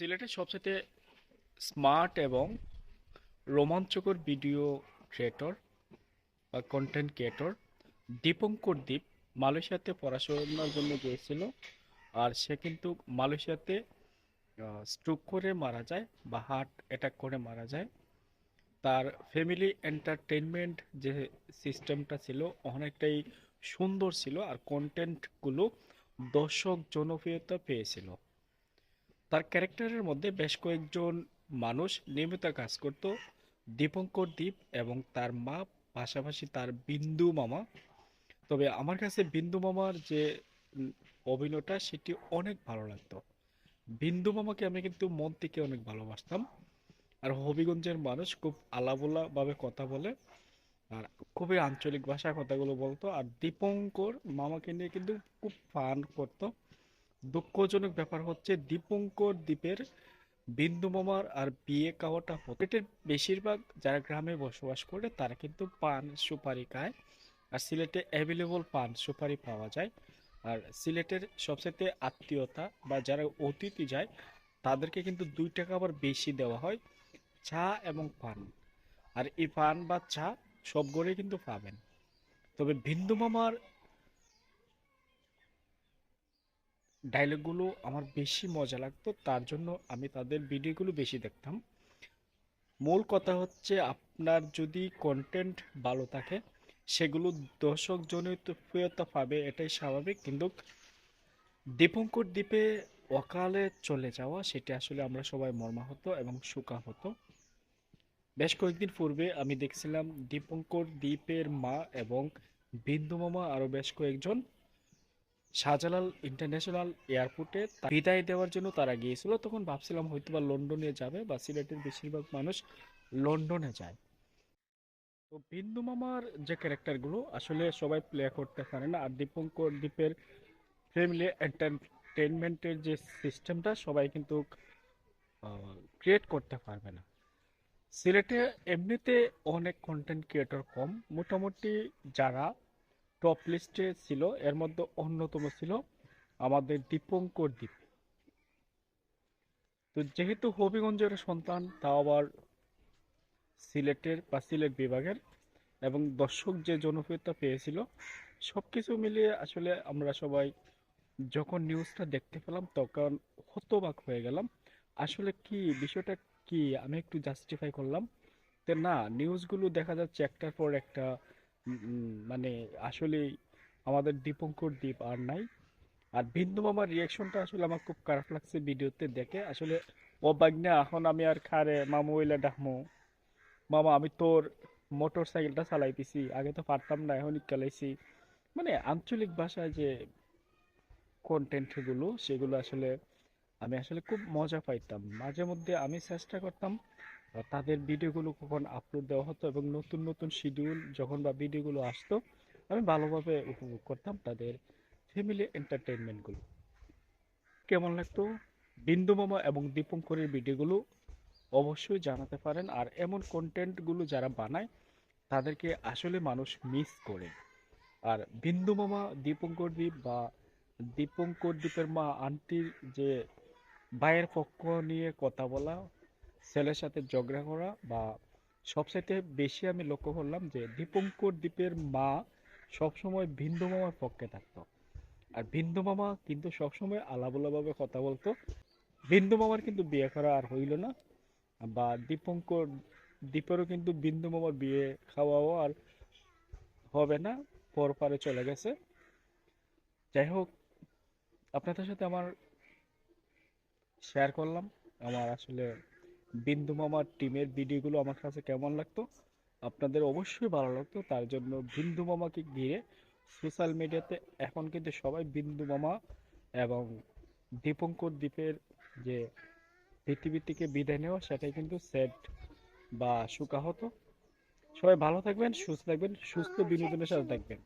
সিলেটের সবচেয়ে স্মার্ট এবং রোমাঞ্চকর ভিডিও ক্রিয়েটর বা কন্টেন্ট ক্রিয়েটর দীপঙ্কর দ্বীপ, মালয়েশিয়াতে পড়াশোনার জন্য গিয়েছিল। আর সে কিন্তু মালয়েশিয়াতে স্ট্রোক করে মারা যায় বা হার্ট অ্যাটাক করে মারা যায়। তার ফ্যামিলি এন্টারটেনমেন্ট যে সিস্টেমটা ছিল অনেকটাই সুন্দর ছিল আর কন্টেন্টগুলো দর্শক জনপ্রিয়তা পেয়েছিল। তার ক্যারেক্টারের মধ্যে বেশ কয়েকজন মানুষ নিয়মিত কাজ করত। দীপঙ্কর দ্বীপ এবং তার মা, পাশাপাশি তার বিন্দু মামা। তবে আমার কাছে বিন্দু মামার যে অভিনয়টা, সেটি অনেক ভালো লাগতো। বিন্দু মামাকে আমি কিন্তু মন থেকে অনেক ভালোবাসতাম। আর হবিগঞ্জের মানুষ খুব আলাবোলা ভাবে কথা বলে আর খুবই আঞ্চলিক ভাষায় কথাগুলো বলতো। আর দীপঙ্কর মামাকে নিয়ে কিন্তু খুব ফান করতো। দুঃখজনক ব্যাপার হচ্ছে, দীপঙ্কর দ্বীপের বিন্দু মামার আর বিয়ে খাওয়াটা হতো বেশিরভাগ যারা গ্রামে বসবাস করে, তারা কিন্তু পান সুপারি খায়। আর সিলেটে অ্যাভেলেবল পান সুপারি পাওয়া যায়। আর সিলেটের সবচেয়ে আত্মীয়তা বা যারা অতিথি যায়, তাদেরকে কিন্তু দুই টাকা আবার বেশি দেওয়া হয় চা এবং পান। আর এই পান বা চা সব কিন্তু পাবেন। তবে বিন্দু মামার ডায়লগগুলো আমার বেশি মজা লাগতো, তার জন্য আমি তাদের ভিডিওগুলো বেশি দেখতাম। মূল কথা হচ্ছে আপনার যদি কন্টেন্ট ভালো থাকে, সেগুলো দর্শক জনপ্রিয়তা পাবে, এটাই স্বাভাবিক। কিন্তু দীপঙ্কর দ্বীপে অকালে চলে যাওয়া, সেটা আসলে আমরা সবাই মর্মাহত এবং শোকা হতো বেশ কয়েকদিন পূর্বে আমি দেখছিলাম দীপঙ্কর দ্বীপের মা এবং বিন্দু মামা আরও বেশ কয়েকজন শাহজালাল ইন্টারন্যাশনাল এয়ারপোর্টে বিদায় দেওয়ার জন্য তারা গিয়েছিল। তখন ভাবছিলাম হয়তো বা লন্ডনে যাবে বা সিলেটের বেশিরভাগ মানুষ লন্ডনে যায়। তো বিন্দু মামার যে ক্যারেক্টারগুলো আসলে সবাই প্লে করতে পারে না। আর দীপঙ্কর দ্বীপের ফ্যামিলি এন্টারটেনমেন্টের যে সিস্টেমটা সবাই কিন্তু ক্রিয়েট করতে পারবে না। সিলেটে এমনিতে অনেক কন্টেন্ট ক্রিয়েটর কম। মোটামুটি যারা টপ লিস্টে ছিল, এর মধ্যে অন্যতম ছিল আমাদের দীপঙ্কর দ্বীপ তো যেহেতু হবিগঞ্জের সন্তান, তাও আবার সিলেটের বা সিলেট বিভাগের, এবং দর্শক যে জনপ্রিয়তা পেয়েছিল, সবকিছু মিলিয়ে আসলে আমরা সবাই যখন নিউজটা দেখতে পেলাম, তখন হতবাক হয়ে গেলাম। আসলে কি, বিষয়টা কি, আমি একটু জাস্টিফাই করলাম তো না নিউজগুলো দেখা যাচ্ছে একটার পর একটা মানে আসলে আমাদের দীপঙ্কর দ্বীপ আর নাই। আর বিন্দু মামার রিয়াকশনটা আসলে আমার খুব খারাপ লাগছে ভিডিওতে দেখে। আসলে ও এখন আমি আর খারে মামু ওইলা ডাকমু। মামা, আমি তোর মোটর সাইকেলটা চালাইতেছি আগে তো পারতাম না, এখন চালাইছি মানে আঞ্চলিক ভাষায় যে কন্টেন্টগুলো সেগুলো আসলে আমি আসলে খুব মজা পাইতাম। মাঝে মধ্যে আমি চেষ্টা করতাম তাদের ভিডিওগুলো কখন আপলোড দেওয়া হতো এবং নতুন নতুন শিডিউল যখন বা ভিডিওগুলো আসতো, আমি ভালোভাবে উপভোগ করতাম তাদের ফ্যামিলি এন্টারটেইনমেন্টগুলো কেমন লাগতো? বিন্দু মামা এবং দীপঙ্করের ভিডিওগুলো অবশ্যই জানাতে পারেন। আর এমন কন্টেন্টগুলো যারা বানায়, তাদেরকে আসলে মানুষ মিস করে। আর বিন্দু মামা দীপঙ্কর দ্বীপ বা দীপঙ্কর দ্বীপের মা আন্টির যে ভাইয়ের পক্ষ নিয়ে কথা বলা ছেলের সাথে ঝগড়া করা বা সবচাইতে বেশি আমি লক্ষ্য করলাম যে দীপঙ্কর দ্বীপের মা সবসময় বিন্দু মামার পক্ষে থাকতো। আর বিন্দু মামা কিন্তু সবসময় আলাবোলাভাবে কথা বলতো। বিন্দু মামার কিন্তু বিয়ে করা আর হইল না। বা দীপঙ্কর দ্বীপেরও কিন্তু বিন্দু মামার বিয়ে খাওয়াও আর হবে না, পরপারে চলে গেছে। যাই হোক, আপনাদের সাথে আমার শেয়ার করলাম। আমার আসলে বিন্দু মামার টিমের ভিডিওগুলো আমার কাছে কেমন লাগতো? আপনাদের অবশ্যই ভালো লাগতো। তার জন্য বিন্দু মামাকে ঘিরে সোশ্যাল মিডিয়াতে এখন কিন্তু সবাই বিন্দু মামা এবং দীপঙ্কর দ্বীপের যে পৃথিবী থেকে বিদায় নেওয়া, সেটাই কিন্তু সেট বা সুকাহত। সবাই ভালো থাকবেন, সুস্থ থাকবেন, সুস্থ বিনোদনের সাথে থাকবেন।